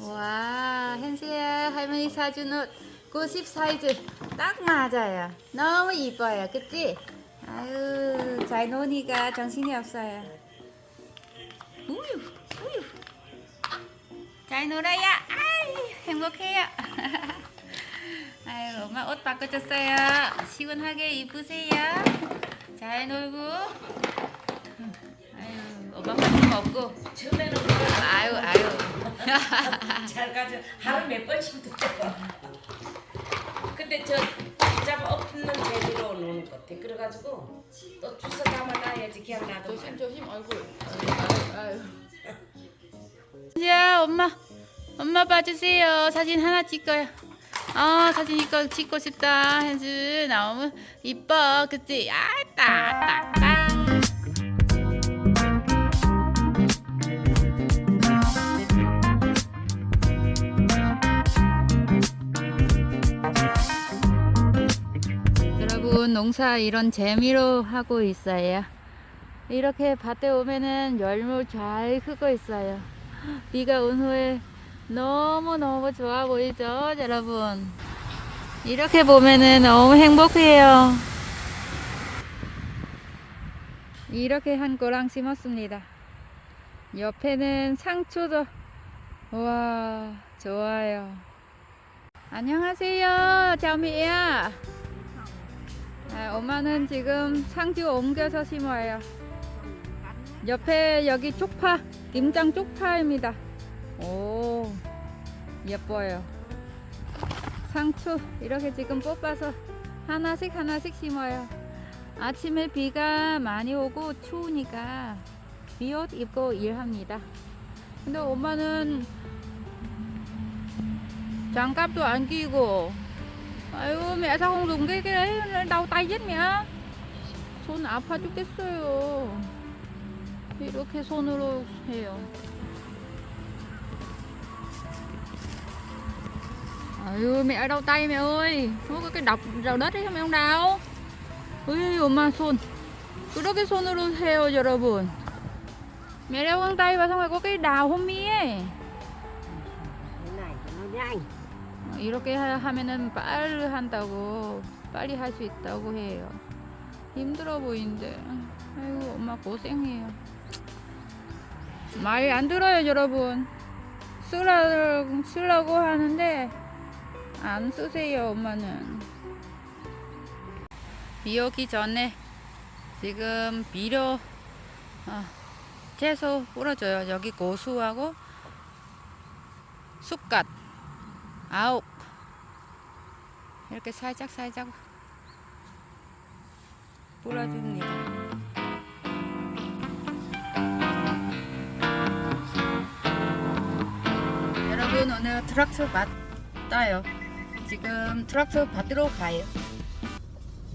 와, hen시야 할머니 사준 옷 90 사이즈 딱 맞아요. 너무 이뻐요, 그치? 아유, 잘 노니까 정신이 없어요. 우유, 우유. 잘 놀아요. 아이, 행복해요. 아유, 엄마 옷 바꿔줬어요. 시원하게 입으세요. 잘 놀고. 아유, 엄마 없고. 처음에는 아유, 아유. 잘 가져 하루 몇 번씩 듣고 근데 저 잡아 엎는 재미로 노는 것 같아 그래가지고 또 주워 담아놔야지 기억나도 조심 조심 얼굴. 아유. 야 엄마 엄마 봐주세요. 사진 하나 찍어요. 아 사진 이거 찍고 싶다. 현주 너무 이뻐 그치? 아따 따따. 농사 이런 재미로 하고 있어요. 이렇게 밭에 오면은 열무 잘 크고 있어요. 비가 온 후에 너무 너무 좋아 보이죠, 여러분. 이렇게 보면은 너무 행복해요. 이렇게 한 고랑 심었습니다. 옆에는 상추도 와 좋아요. 안녕하세요, 자미야. 아, 엄마는 지금 상주 옮겨서 심어요. 옆에 여기 쪽파, 김장 쪽파입니다. 오, 예뻐요. 상추 이렇게 지금 뽑아서 하나씩 하나씩 심어요. 아침에 비가 많이 오고 추우니까 비옷 입고 일합니다. 근데 엄마는 장갑도 안 끼고 아유 mẹ sao không dùng cái cái đấy đau tay chết mẹ 손 아파 죽겠어요 이렇게 손으로 해요 아유 mẹ đau tay mẹ ơi không có cái độc rào đất ấy không mẹ không đau ui 엄마 손 그렇게 손으로 해요 여러분 mẹ đeo găng tay và xong rồi có cái đào hôm mi ấy cái này nó nhanh 이렇게 하- 하면은 빨리 한다고 빨리 할 수 있다고 해요. 힘들어 보이는데 아이고 엄마 고생해요. 말 안 들어요 여러분. 쓰라고 쓰라고 하는데 안 쓰세요 엄마는. 비 오기 전에 지금 비료 어, 채소 뿌려줘요. 여기 고수하고 쑥갓 아홉 이렇게 살짝 살짝 뿌려줍니다. 여러분 오늘 트랙터 맞다요. 지금 트랙터 받으러 가요.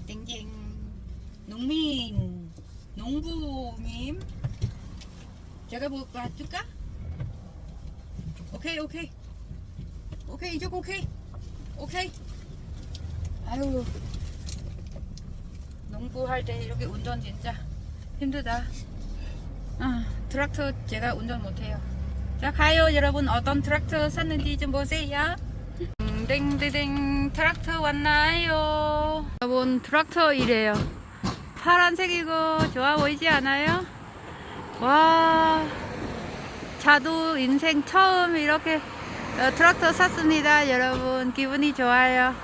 땡땡 농민 농부님 제가 뭐 봐줄까? 오케이 오케이 오케이 이쪽 오케이. 오케이. 아유. 농구 할 때 이렇게 운전 진짜 힘들다. 아 트랙터 제가 운전 못해요. 자 가요 여러분. 어떤 트랙터 샀는지 좀 보세요. 음, 땡땡땡 트랙터 왔나요? 여러분 트랙터 이래요. 파란색이고 좋아 보이지 않아요? 와. 자도 인생 처음 이렇게 어, 트랙터 샀습니다, 여러분. 기분이 좋아요.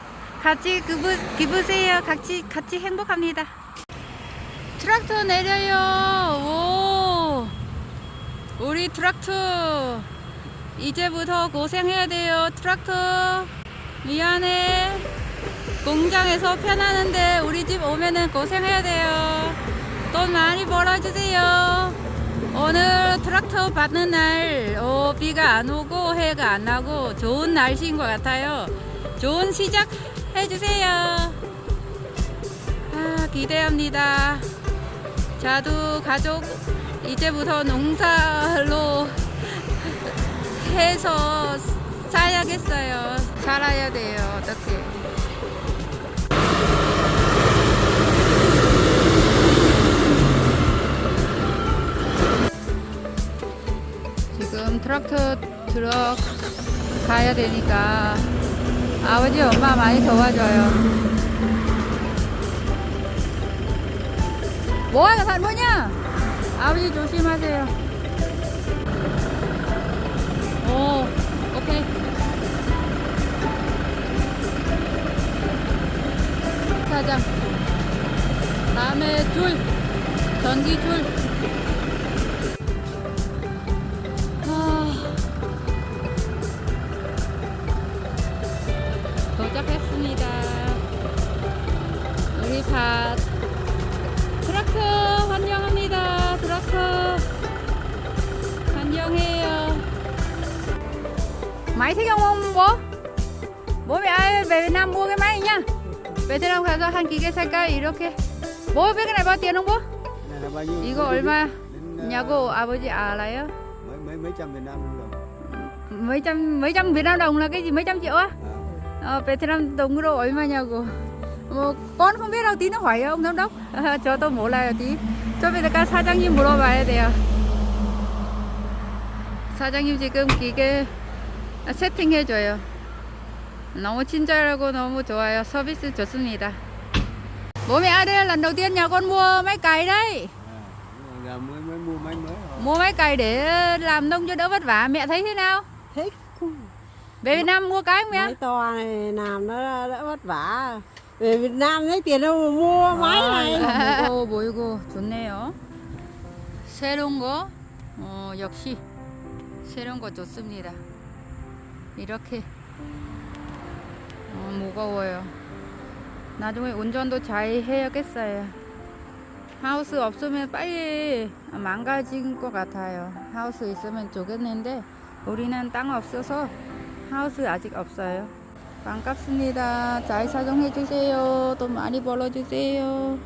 같이 기부, 기부세요. 같이, 같이 행복합니다. 트랙터 내려요. 오. 우리 트랙터. 이제부터 고생해야 돼요. 트랙터. 미안해. 공장에서 편하는데 우리 집 오면은 고생해야 돼요. 돈 많이 벌어주세요. 오늘 트랙터 받는 날 어, 비가 안 오고 해가 안 나고 좋은 날씨인 것 같아요. 좋은 시작 해주세요. 아, 기대합니다. 자두 가족 이제부터 농사로 해서 살아야겠어요. 살아야 돼요. 지금 트럭터 들어가야 되니까 아버지 엄마 많이 도와줘요. 산 뭐냐? 아버지 조심하세요. 오, 오케이. 사장. 다음에 줄. 전기 줄. Máy thích không ông bố? Bố mẹ ơi, về Việt Nam mua cái máy này nhá. Về Việt Nam 가서 한 기계 살까 이렇게. bố biết cái này bao tiền không bố? Này là bao nhiêu? 이거 Đến- 얼마 đến, ờ,냐고 아버지 알아요? mấy mấy mấy trăm Việt Nam luôn rồi. mấy trăm mấy trăm Việt Nam đồng là cái gì mấy trăm triệu á? À, Ờ, Việt Nam đồng đô 얼마냐고. 뭐, con không biết đâu tí nữa hỏi ông giám đốc. 저도 몰라요 tí. 좀 이따가 사장님 물어봐야 돼요. 사장님 지금 기계 세팅해줘요. 너무 친절하고 너무 좋아요. 서비스 좋습니다. Bố mẹ đây lần đầu tiên nhà con mua máy cày đây. à, mới mới mua máy mới. Mua máy cày để làm nông cho đỡ vất vả. Mẹ thấy thế nào? thích Về Việt Nam mua cái không mẹ? máy to này làm nó đỡ vất vả về Việt Nam lấy tiền đâu mà mua máy này 보이고 보이고 좋네요. 새로운 거, 어, 역시 새로운 거 좋습니다. 이렇게 어, 무거워요. 나중에 운전도 잘 해야겠어요. 하우스 없으면 빨리 망가진 것 같아요. 하우스 있으면 좋겠는데 우리는 땅 없어서 하우스 아직 없어요. 반갑습니다. 잘 사정해 주세요. 돈 많이 벌어 주세요.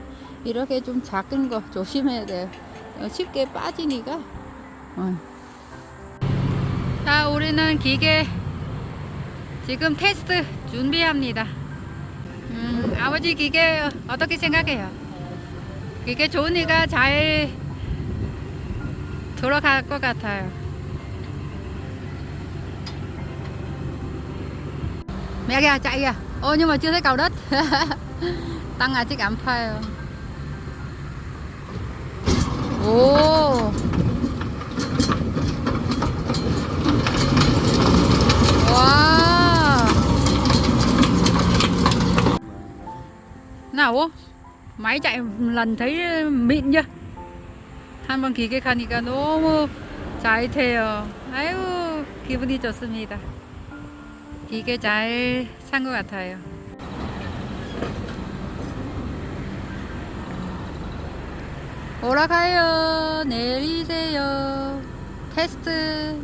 이렇게 좀 작은 거 조심해야 돼요. 어, 쉽게 빠지니까. 어. 자, 우리는 기계 지금 테스트 준비합니다. 음, 아버지 기계 어떻게 생각해요? 기계 좋으니까 잘 돌아갈 것 같아요. mà chưa thấy cầu đất tăng à chiếc ảm phai 오 와 nào ô máy chạy lần thấy mịn chưa 한번 기계 가니까 너무 잘 돼요 아유 기분이 좋습니다 기계 잘 산 것 같아요. 올라가요. 내리세요. 테스트.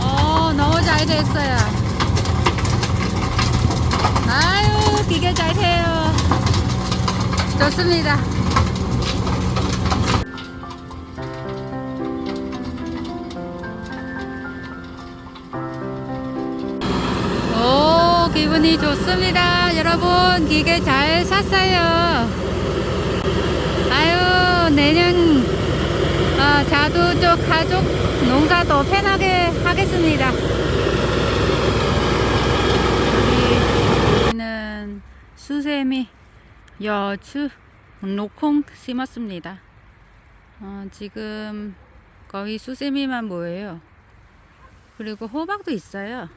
어, 너무 잘 됐어요. 아유, 기계 잘 돼요. 좋습니다. 오, 기분이 좋습니다. 여러분, 기계 잘 샀어요. 아유, 내년, 아, 자두족 가족 농사도 편하게 하겠습니다. 여기는 수세미, 여추, 노콩 심었습니다. 어, 지금 거의 수세미만 보여요. 그리고 호박도 있어요.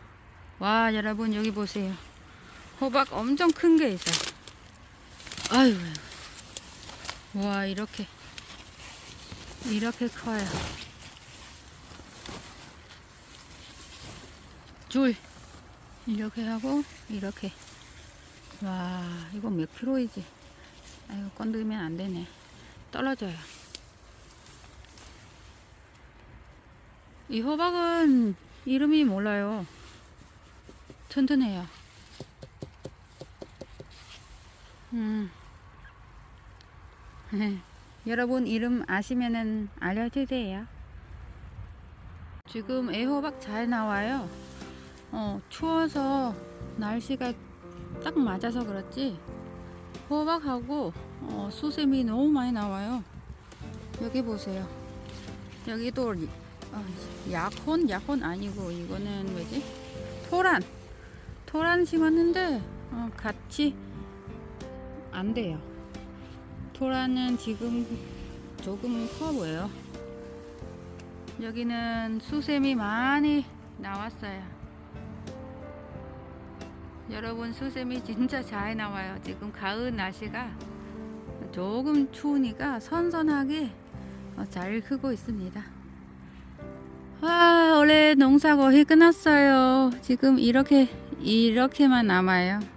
와 여러분 여기 보세요 호박 엄청 큰 게 있어요 아유 와 이렇게 이렇게 커요. 줄 이렇게 하고 이렇게. 와 이거 몇 킬로이지? 아유 건드리면 안 되네. 떨어져요. 이 호박은 이름이 몰라요. 튼튼해요. 음. 여러분 이름 아시면은 알려주세요. 지금 애호박 잘 나와요. 어, 추워서 날씨가 딱 맞아서 그렇지. 호박하고 어, 수세미 너무 많이 나와요. 여기 보세요. 여기도 리- 어, 약혼 약혼 아니고 이거는 뭐지? 토란 토란 심었는데 어, 같이 안 돼요. 토란은 지금 조금 커 보여요. 여기는 수세미 많이 나왔어요. 여러분 수세미 진짜 잘 나와요. 지금 가을 날씨가 조금 추우니까 선선하게 어, 잘 크고 있습니다. 아, 올해 농사 거의 끝났어요. 지금 이렇게 이렇게만 남아요.